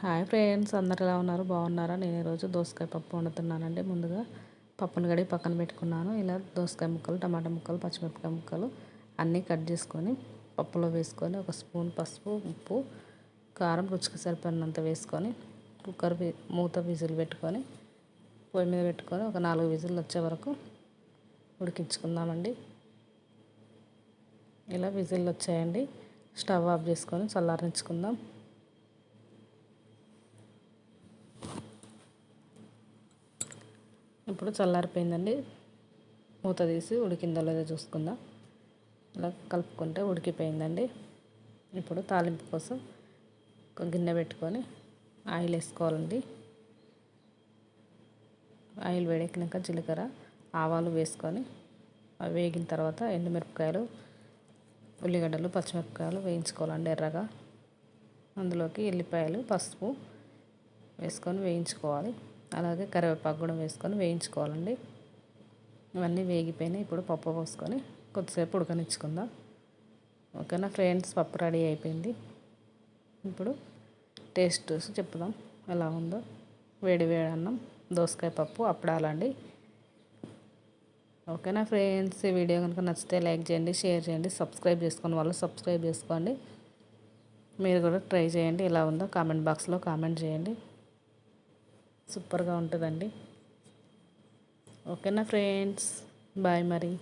Hi friends అందరు ఎలా ఉన్నారు? బాగున్నారా? నేను ఈరోజు దోసకాయ పప్పు వండుతున్నానండి. ముందుగా పప్పును కడిగి పక్కన పెట్టుకున్నాను. ఇలా దోసకాయ ముక్కలు టమాటా ముక్కలు పచ్చిమిరపకాయ ముక్కలు అన్నీ కట్ చేసుకొని పప్పులో వేసుకొని ఒక స్పూన్ పసుపు ఉప్పు కారం రుచికి సరిపడినంత వేసుకొని కుక్కర్ మూత విజిల్ పెట్టుకొని పొయ్యి మీద పెట్టుకొని ఒక నాలుగు విజిల్ వచ్చే వరకు ఉడికించుకుందామండి. ఇలా విజిల్ వచ్చాయండి. స్టవ్ ఆఫ్ చేసుకొని చల్లారించుకుందాం ఇప్పుడు చల్లారిపోయిందండి. మూత తీసి ఉడికిందో లేదో చూసుకుందాం. ఇలా కలుపుకుంటే ఉడికిపోయిందండి. ఇప్పుడు తాలింపు కోసం ఒక గిన్నె పెట్టుకొని ఆయిల్ వేసుకోవాలండి. ఆయిల్ వేడెక్కినాక జీలకర్ర ఆవాలు వేసుకొని అవి వేగిన తర్వాత ఎండుమిరపకాయలు ఉల్లిగడ్డలు పచ్చిమిరపకాయలు వేయించుకోవాలండి ఎర్రగా. అందులోకి ఎల్లిపాయలు పసుపు వేసుకొని వేయించుకోవాలి. అలాగే కరివేపాకు కూడా వేసుకొని వేయించుకోవాలండి. ఇవన్నీ వేగిపోయినాయి. ఇప్పుడు పప్పు పోసుకొని కొద్దిసేపు ఉడకనిచ్చుకుందాం. ఓకేనా ఫ్రెండ్స్? పప్పు రెడీ అయిపోయింది. ఇప్పుడు టేస్ట్ చూసి చెప్దాం ఎలా ఉందో. వేడి వేడి అన్నం దోసకాయ పప్పు అప్పడాలండి ఓకేనా ఫ్రెండ్స్? ఈ వీడియో కనుక నచ్చితే లైక్ చేయండి షేర్ చేయండి సబ్స్క్రైబ్ చేసుకుని వాళ్ళు సబ్స్క్రైబ్ చేసుకోండి. మీరు కూడా ట్రై చేయండి. ఎలా ఉందో కామెంట్ బాక్స్లో కామెంట్ చేయండి. సూపర్గా ఉంటుందండి. ఓకేనా ఫ్రెండ్స్? బాయ్ మరి.